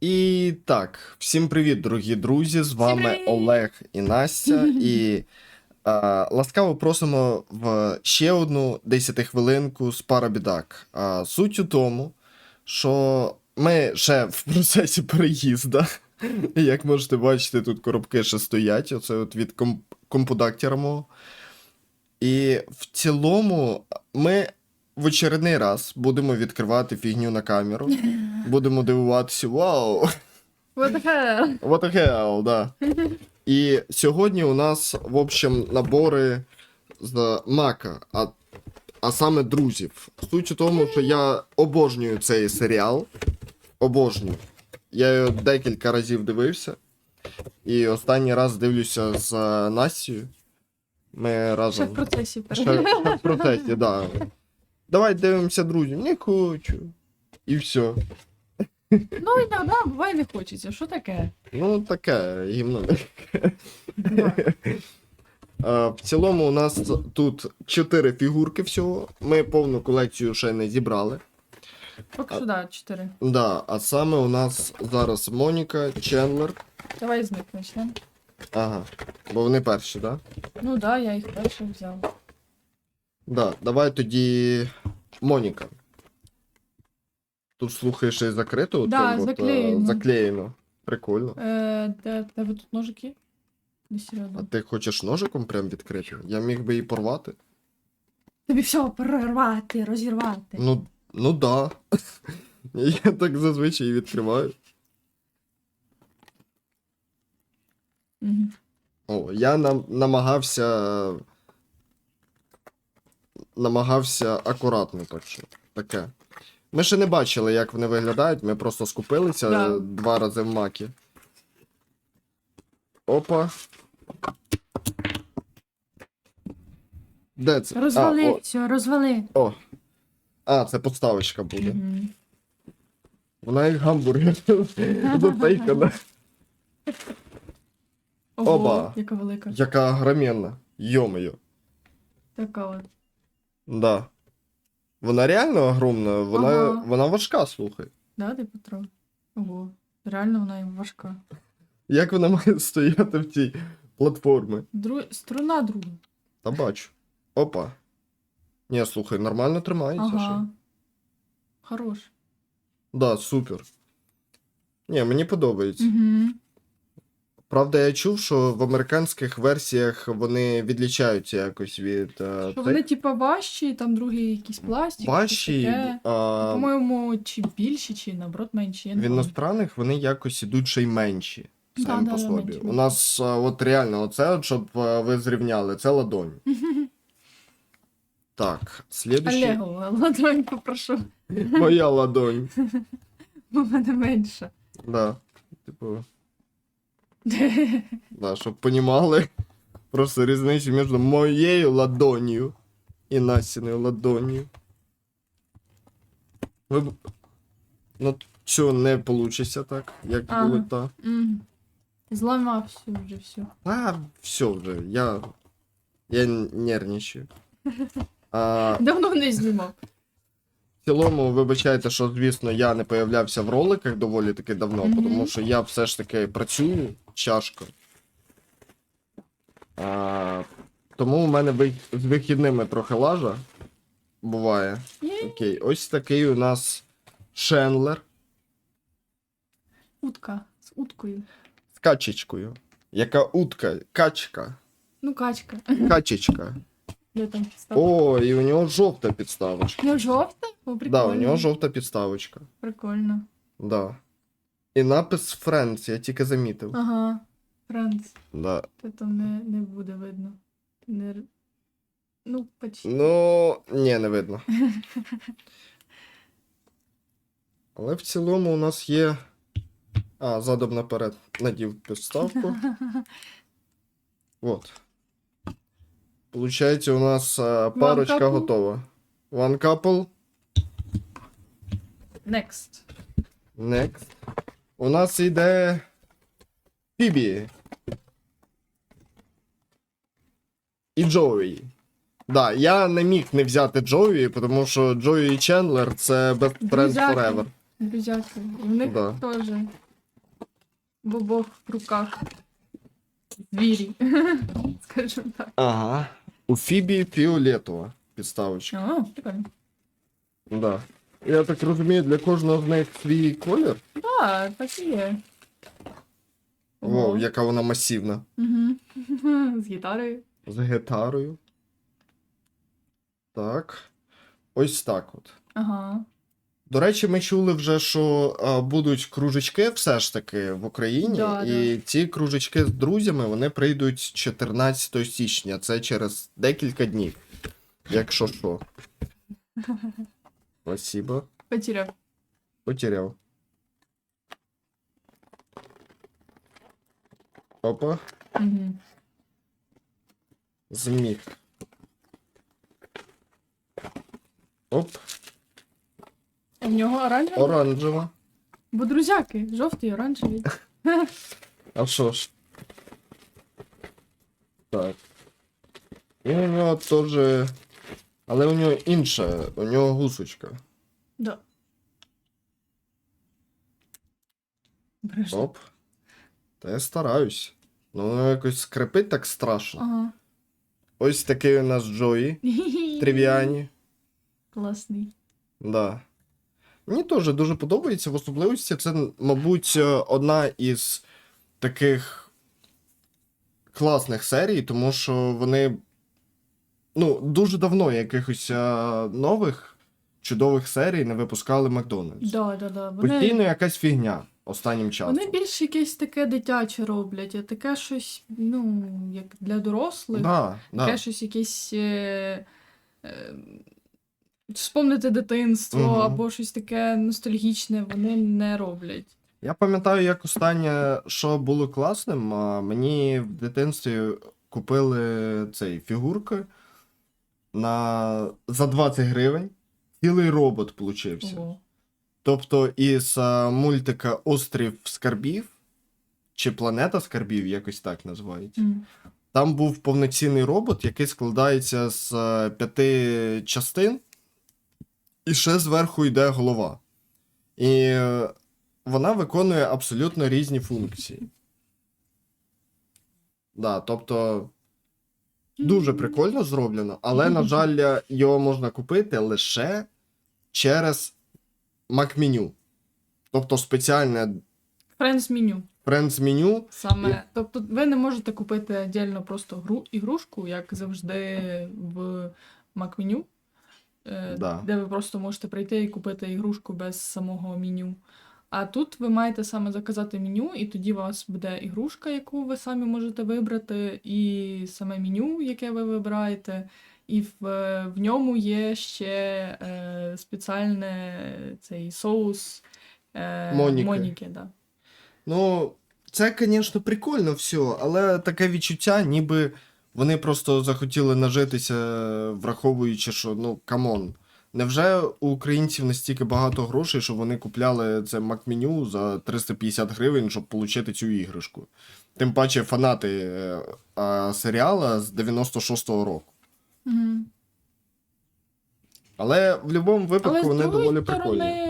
І так, всім привіт, дорогі друзі! З вами! Олег і Настя. І е, ласкаво просимо в ще одну 10 хвилинку з Парабідак. А суть у тому, що ми ще в процесі переїзду. Як можете бачити, тут коробки ще стоять. Оце от від комп- компудактера мого. І в цілому ми в очередний раз будемо відкривати фігню на камеру. Будемо дивуватися, вау! What the hell? What the hell, да. І сьогодні у нас, в общем, набори з Мака, а, а саме друзів. Суть у тому, що я обожнюю цей серіал. Обожнюю. Я його декілька разів дивився. І останній раз дивлюся з е, Настю. Ми Ще разом. в процесі Ще, ще в процесі, так. Да. Давай дивимося друзів. Не хочу. І все. Ну, іноді буває не хочеться. Що таке? Ну, таке гімно. Е, В цілому у нас тут 4 фігурки всього. Ми повну колекцію ще не зібрали. Поки що, да, чотири. Да, а саме у нас зараз Моніка, Чендлер. Давай з них почнемо. Ага. Бо вони перші, так? Да? Ну да, я їх перших взяв. Да, давай тоді Моніка. Тут слухай ще й закрито, Да, от, заклеєно. заклеєно. Прикольно. Е, де, де ви тут ножики? Десь А ти хочеш ножиком прям відкрити? Я міг би її порвати. Тобі все перервати, розірвати. Ну, ну да. Я так зазвичай і відкриваю. Мгм. О, я нам, намагався. Намагався акуратно, так що таке. Ми ще не бачили, як вони виглядають, ми просто скупилися Да. два рази в макі. Опа. Де це? Розвали, А, о, все, розвали. о. а, це подставочка буде. Мгм. Вона як гамбургер. Запейкана. Ого, Оба. яка велика. Яка огроменна. Йо-моє. Така от. Да. Вона реально огромна, вона, Ага. вона важка, слухай. Да, ти Петро? Ого. Реально вона їм важка. Як вона має стояти в цій платформі? Дру... Струна друга. Та бачу. Опа. Ні, слухай, нормально тримається. Ага. Ага. Хорош. Да, супер. Ні, мені подобається. Угу. Правда, я чув, що в американських версіях вони відлічаються якось від. е, Що цих вони, типа, важчі, там другий якийсь пластик. важчі. А, По-моєму, чи більші, чи наоборот менші. Я в не іностранних вони якось ідуть ще й менші. Да, Самі да, по да, собі. менші, У нас а, от реально, оце, от, щоб а, ви зрівняли, це ладонь. Так, слідуючий. Олегу, ладонь попрошу, Моя ладонь. бо мене менша. Да. Типу, да, щоб понімали. Просто різницю між моєю ладонью і Настіною ладонью. Ви... б- Ну, що не вийде так, як Ага. було та. Мгм. Зламав все вже все. А, все вже, я. Я нервничаю. А, Давно не знімав. Цілому, вибачайте, що, звісно, я не появлявся в роликах доволі таки давно, Мгм. тому що я все ж таки працюю тяжко. А, тому у мене ви- з вихідними трохи лажа буває. Є. Окей, ось такий у нас Шендлер Утка. З уткою. з качечкою. Яка утка, качка, Ну, качка. качечка. Там? О, і у нього жовта підставочка. Ну, жовта? О, прикольно. Да, у нього жовта підставочка. Прикольно. Да. І напис Friends, я тільки замітив. Ага. Франц. Да. Та там не, не буде видно. Не... Ну, почти. Ну, ні, не видно. Але в цілому у нас є. А, задом наперед надів підставку. От. Получається, у нас а, парочка couple. готова. One couple. Next. Next. У нас йде. Фібі. І Джоуї. Да, я не міг не взяти Джоуї, тому що Джоуї і Чендлер це best friends forever. Друзяки. І в них Да. теж. в обох руках звірі, скажімо так. Ага. У Фібі фіолетова підставочка. О, прикольно. Да. Я так розумію, для кожного з них свій колір. Так, так і є. Вау, яка вона масивна. Угу. З гітарою. З гітарою. Так. Ось так от. Ага. До речі, ми чули вже, що а, будуть кружечки все ж таки в Україні, Да, і ці кружечки з друзями вони прийдуть 14 січня. Це через декілька днів. Якщо що. Спасибо. Потеряв. Потеряв. Опа, Угу. зміг. Оп, У нього оранжевий? оранжева. Бо друзяки, жовтий, оранжевий. А що ж? Так. І у нього теж. Але у нього інша, у нього гусочка. Да. Оп. Та я стараюсь. Ну, воно якось скрипить так страшно. Ага. Ось такий у нас Джої. Трівіані. Класний. Да. Мені теж дуже подобається в особливості. Це, мабуть, е, одна із таких класних серій, тому що вони ну, дуже давно якихось е, нових чудових серій не випускали Макдональдс. Да, да, да. Вони, Постійно якась фігня останнім часом. вони більш якесь таке дитяче роблять, а таке щось, ну, як для дорослих. Да, Таке да. щось якесь. Е, е, Вспомнити дитинство Мгм. або щось таке ностальгічне, вони не роблять. Я пам'ятаю, як останнє, що було класним, а, мені в дитинстві купили цей фігурки на... за 20 гривень. Цілий робот получився. Ого. Тобто із а, мультика Острів скарбів чи Планета скарбів, якось так називають. М. Там був повноцінний робот, який складається з е, п'яти частин, і ще зверху йде голова. І е, вона виконує абсолютно різні функції. Да, тобто дуже прикольно зроблено, але, на жаль, його можна купити лише через Mac-меню. Тобто спеціальне Friends меню. Friends меню. Саме. Тобто ви не можете купити віддільно просто гру, ігрушку, як завжди в Mac меню, е, Да. де ви просто можете прийти і купити ігрушку без самого меню. А тут ви маєте саме заказати меню, і тоді у вас буде ігрушка, яку ви самі можете вибрати, і саме меню, яке ви вибираєте. І в, в ньому є ще е, спеціальний цей соус е, Моніки. Моніки да. Ну, це, звісно, прикольно все, але таке відчуття, ніби вони просто захотіли нажитися, враховуючи, що ну камон. Невже у українців настільки багато грошей, що вони купляли це Mac-меню за 350 гривень, щоб отримати цю іграшку? Тим паче фанати е, а, серіала з 96-го року. Угу. Але в будь-якому випадку Але з вони доволі прикольні. сторони, а,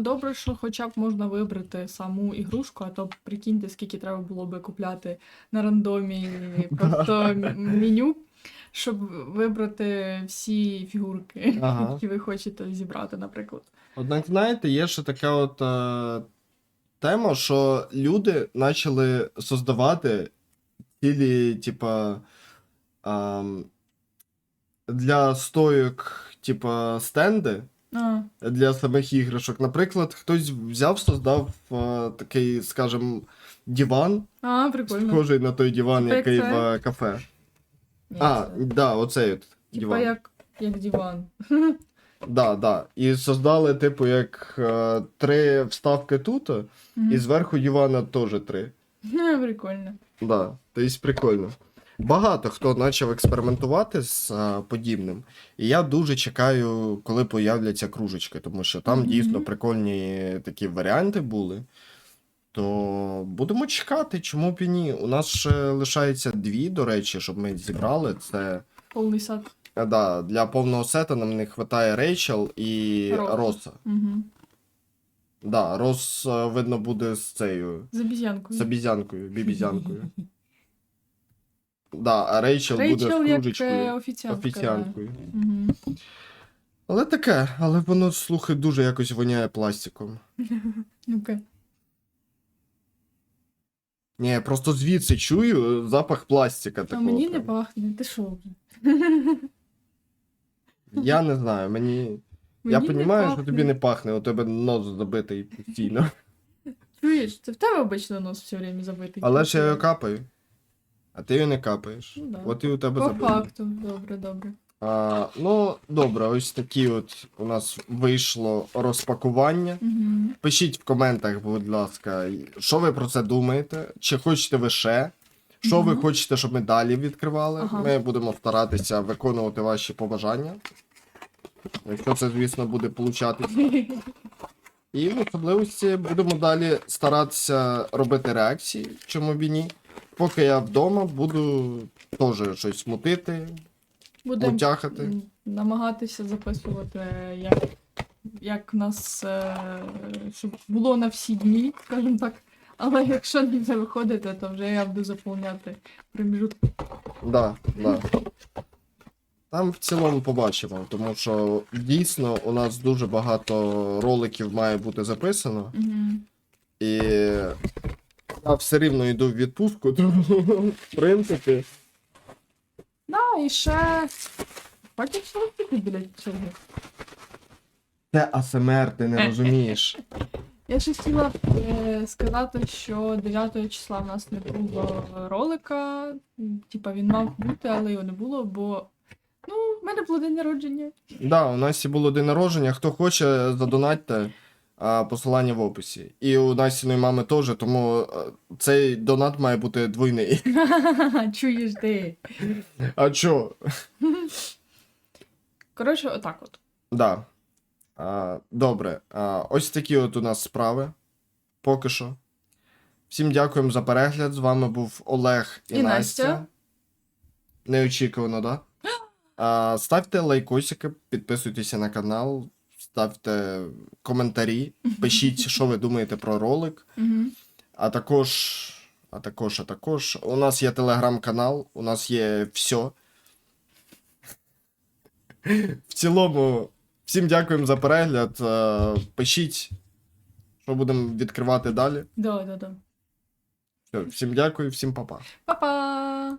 добре, що хоча б можна вибрати саму ігрушку, а то прикиньте, скільки треба було би купляти на рандомі просто меню, щоб вибрати всі фігурки, Ага. які ви хочете зібрати, наприклад. Однак, знаєте, є ще така от е, тема, що люди почали создавати цілі, типа, ем, для стоїк, типа, стенди А, для самих іграшок. Наприклад, хтось взяв, создав е, такий, скажем, диван, а прикольно. схожий на той диван, Типа як який це? в е, кафе. Ні, А, це, да, оцей от типа диван. як, як диван. Да, да. І создали, типу, як е, три вставки тут. І зверху дивана теж три. Прикольно. Да, тобто прикольно. Багато хто почав експериментувати з а, подібним. І я дуже чекаю, коли появляться кружечки, тому що там Мгм. дійсно прикольні такі варіанти були. То будемо чекати, чому б і ні. У нас ще лишається дві, до речі, щоб ми зібрали. Це Повний сад. а, да, для повного сета нам не вистачає Рейчел і Роса. Роса. Угу. Да, Рос е, видно буде з цією. З обізянкою. З обізянкою, бібізянкою. Да, а Рейчел, буде з Рейчел як е, кружечкою. офіціантка. Офіціанткою. Угу. Але таке, але воно, слухай, дуже якось воняє пластиком. Ну-ка. Ні, я просто звідси чую запах пластика А мені не прям. пахне, ти що? Я не знаю, мені. Мені я не розумію, що пахне. тобі не пахне, у тебе нос забитий постійно. Чуєш, це в тебе обично нос все время забитий. Але ж я його капаю. А ти його не капаєш. Ну да. От і у тебе По забитий. факту, добре, добре. А, ну, добре, ось такі от у нас вийшло розпакування. Угу. Пишіть в коментах, будь ласка, що ви про це думаєте? Чи хочете ви ще? Що ви Мгм. хочете, щоб ми далі відкривали? Ага. Ми будемо старатися виконувати ваші побажання. Якщо це, звісно, буде получатись. І в особливості будемо далі старатися робити реакції, чому б і ні. Поки я вдома буду теж щось мутити, Будемо намагатися записувати, як, як нас е, щоб було на всі дні, скажімо так. Але якщо не це виходити, то вже я буду заповняти проміжутки. Да, да. Там в цілому побачимо, тому що дійсно у нас дуже багато роликів має бути записано, Угу. і я все рівно йду в відпустку, тому в принципі. Да, і ще. Що ти біля черги. Це АСМР, ти не розумієш. Я ще хотіла е, сказати, що 9 числа в нас не було ролика. Типа він мав бути, але його не було, бо ну, в мене було день народження. Да, у Насі було день народження. Хто хоче, задонатьте. Посилання в описі. І у Насіної мами теж, тому е, цей донат має бути двойний. Чуєш ти. А чо? Коротше, отак от. Да. А, добре. А, ось такі от у нас справи. Поки що. Всім дякуємо за перегляд. З вами був Олег і, І Настя. Настя. Неочікувано, да? Ставте лайкосики, підписуйтеся на канал, ставте коментарі, пишіть, що ви думаєте про ролик. А також. А також, а також. У нас є телеграм-канал, у нас є все. В цілому, всім дякуємо за перегляд. Е, Пишіть, що будемо відкривати далі. Да, да, да. Все, всім дякую, всім па-па. Па-па!